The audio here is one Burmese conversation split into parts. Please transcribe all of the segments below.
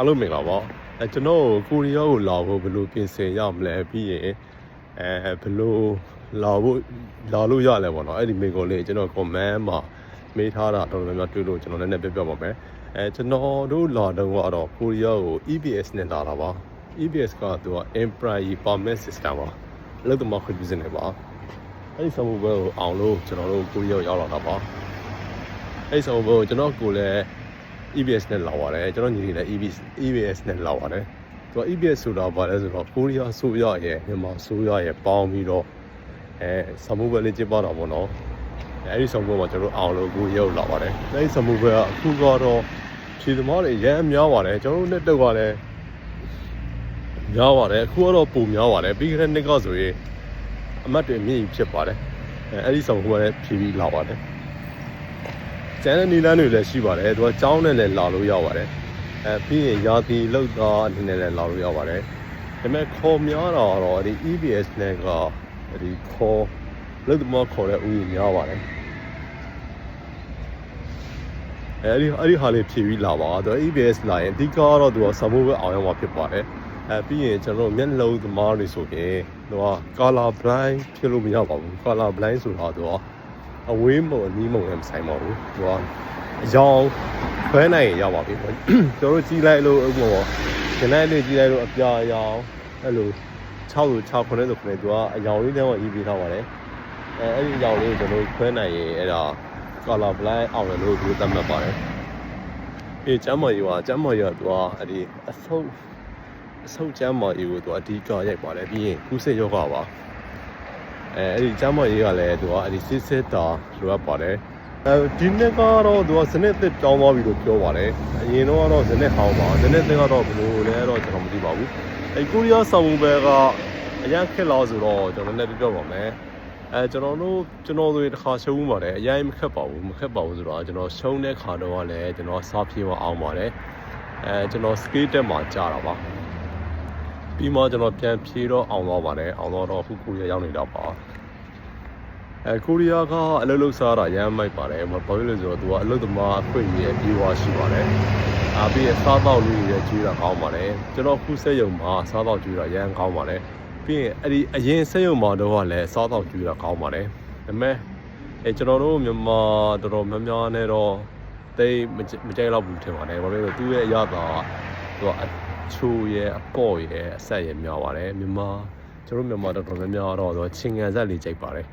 အားလုံးမင်္ဂလာပါအဲကျွန်တော်ကိုရီးယားကိုလာဖို့ဘယ်လိုပြင်ဆင်ရမလဲပြီးရင်အဲဘယ်လိုလာဖို့လာလို့ရလဲပေါ့နော်အဲ့ဒီမိကိုလေးကျွန်တော် comment မှာမေးထားတာတော်တော်များများတွေ့လို့ကျွန်တော်လည်းနည်းနည်းပြပြပါမယ်အဲကျွန်တော်တို့လာတော့ကတော့ကိုရီးယားကို EBS နဲ့လာတာပါ EBS ကသူက Employee Permit System ပါလောက်တော့မှခွင့်ပြုစနေပါအဲ့ဒီဆောင်းဘွဲကိုအောင်လို့ကျွန်တော်တို့ကိုရီးယားရောက်လာတာပါအဲ့ဒီဆောင်းဘွဲကိုကျွန်တော်ကိုလည်း EBS နဲ့လာပါတယ်ကျွန်တော်ညီလေးလည်း EBS EBS နဲ့လာပါတယ်သူက EBS ဆိုတာဘာလဲဆိုတော့ကိုရီးယားဆိုရရဲ့မြန်မာဆိုရရဲ့ပေါင်းပြီးတော့အဲဆမှုပဲလေးကျင်းပတာပေါ့နော်အဲဒီဆမှုပဲမှာကျွန်တော်အောင်လို့ကိုရီးယားကိုလာပါတယ်အဲဒီဆမှုပဲကအခုကတော့ခြေသမားတွေရမ်းများပါတယ်ကျွန်တော်တို့နဲ့တုတ်ပါတယ်များပါတယ်အခုကတော့ပုံများပါတယ်ပြီးခဲ့တဲ့နှစ်ကဆိုရင်အမတ်တွေအမြင့်ကြီးဖြစ်ပါတယ်အဲအဲဒီဆမှုပဲဖြည်းဖြည်းလာပါတယ် ကျန်တဲ့နီလန်းတွေလည်းရှိပါတယ်သူကကြောင်းနဲ့လည်းလာလို့ရပါတယ်အဲပြီးရင်ရာသီလောက်သားအနေနဲ့လည်းလာလို့ရပါတယ်ဒါပေမဲ့ခေါ်များတာကတော့ဒီ EBS နဲ့ကဒီခေါ်လောက်သမားခေါ်တဲ့ဦးကြီးများပါတယ်အဲဒီအဲ့ဒီဟာလေးဖြည့်ပြီးလာပါတော့ EBS လာရင်အဓိကကတော့သူကဆမိုးပဲအောင်ရမှာဖြစ်ပါတယ်အဲပြီးရင်ကျွန်တော်တို့မျက်လုံးသမားတွေဆိုရင်သူက color blind ဖြစ်လို့မရပါဘူး color blind ဆိုတာသူက အဝေးမုံအနီးမုံလည်းမဆိုင်ပါဘူးသူကအယောင်ခွဲနိုင်ရင်ရပါပြီပေါ့ကျွန်တော်တို့ကြီးလိုက်လို့ဥပမာခဏလေးကြီးလိုက်လို့အပြာရောင်အဲ့လို6လို့6ခုနဲ့ဆိုခုနဲ့သူကအယောင်လေးတန်းကရေးပေးထားပါတယ်အဲအဲ့ဒီအယောင်လေးကိုကျွန်တော်တို့ခွဲနိုင်ရင်အဲ့ဒါ color blind အောင်တယ်လို့သူသတ်မှတ်ပါတယ်အေးကျမ်းမာရေးကကျမ်းမာရေးကသူကအဲ့ဒီအဆုပ်အဆုပ်ကျမ်းမာရေးကိုသူအဓိကရိုက်ပါတယ်ပြီးရင်ကုသယောဂပါ အဲအဲ့ဒီကျမ်းမရေးကလည်းသူကအဲ့ဒီစစ်စစ်တာလိုအပ်ပါတယ်အဲဒီနှစ်ကတော့သူကစနစ်သစ်တောင်းသွားပြီလို့ပြောပါတယ်အရင်တော့ကတော့စနစ်ဟောင်းပါစနစ်သစ်ကတော့ဘယ်လိုလဲတော့ကျွန်တော်မသိပါဘူးအဲကိုရီးယားဆောင်မှုပဲကအရင်ခက်လာဆိုတော့ကျွန်တော်လည်းပြောပါမယ်အဲကျွန်တော်တို့ကျွန်တော်တို့တစ်ခါရှုံးပါတယ်အရင်မခက်ပါဘူးမခက်ပါဘူးဆိုတော့ကျွန်တော်ရှုံးတဲ့ခါတော့ကလည်းကျွန်တော်စားပြေးမအောင်ပါတယ်အဲကျွန်တော် skate တက်မှာကြာတာပါ ပြီးမှကျွန်တော်ပြန်ဖြေတော့အောင်သွားပါတယ်အောင်တော့တော့အခုကိုရီးယားရောက်နေတာပါအဲကိုရီးယားကအလုပ်လုပ်စားတာရမ်းမိုက်ပါတယ်ဘာဖြစ်လို့လဲဆိုတော့သူကအလုပ်သမားအခွင့်အရေးအပြေးဝရှိပါတယ်အာပြီးရစားတော့လူတွေကျွေးတာကောင်းပါတယ်ကျွန်တော်ခုစက်ရုံမှာစားတော့ကျွေးတာရမ်းကောင်းပါတယ်ပြီးရင်အဲ့ဒီအရင်စက်ရုံမှာတော့ကလည်းစားတော့ကျွေးတာကောင်းပါတယ်ဒါပေမဲ့အဲကျွန်တော်တို့မြန်မာတော်တော်များများနဲ့တော့တိတ်မကြမကြိုက်တော့ဘူးထင်ပါတယ်ဘာဖြစ်လို့လဲသူ့ရဲ့အရသာကသူကအ ချိုးရဲ့အပေါ့ရဲ့အဆက်ရဲ့များပါတယ်မြန်မာကျွန်တော်မြန်မာတော်တော်များများတော့သူကချင်းငံဆက်လေးကြိုက်ပါတယ်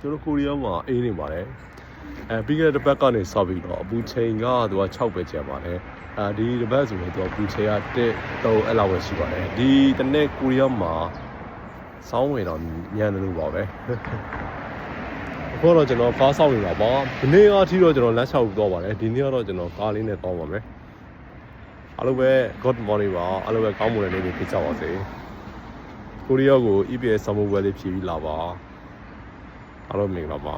ကျွန်တော်ကိုရီးယားမှာအေးနေပါတယ်အဲပြီးခဲ့တဲ့တစ်ပတ်ကနေစပြီးတော့အပူချိန်ကသူက6ပဲကျန်ပါတယ်အဲဒီတစ်ပတ်ဆိုရင်သူကပူချိန်က1 3အဲ့လောက်ပဲရှိပါတယ်ဒီတစ်နေ့ကိုရီးယားမှာစောင်းဝင်တော့ညံတယ်လို့ပါပဲအခုတော့ကျွန်တော်ကားဆောက်နေတာပါဒီနေ့အထိတော့ကျွန်တော်လက်ချောက်သွားပါတယ်ဒီနေ့ကတော့ကျွန်တော်ကားလေးနဲ့တောင်းပါမယ် အားလုံးပဲ good morning ပါအားလုံးပဲကောင်းမွန်တဲ့နေ့တွေဖြစ်ကြပါစေကိုရီးယားကို EBS ဆောင်းပွဲလေးဖြည့်ပြီးလာပါအားလုံးမင်္ဂလာပါ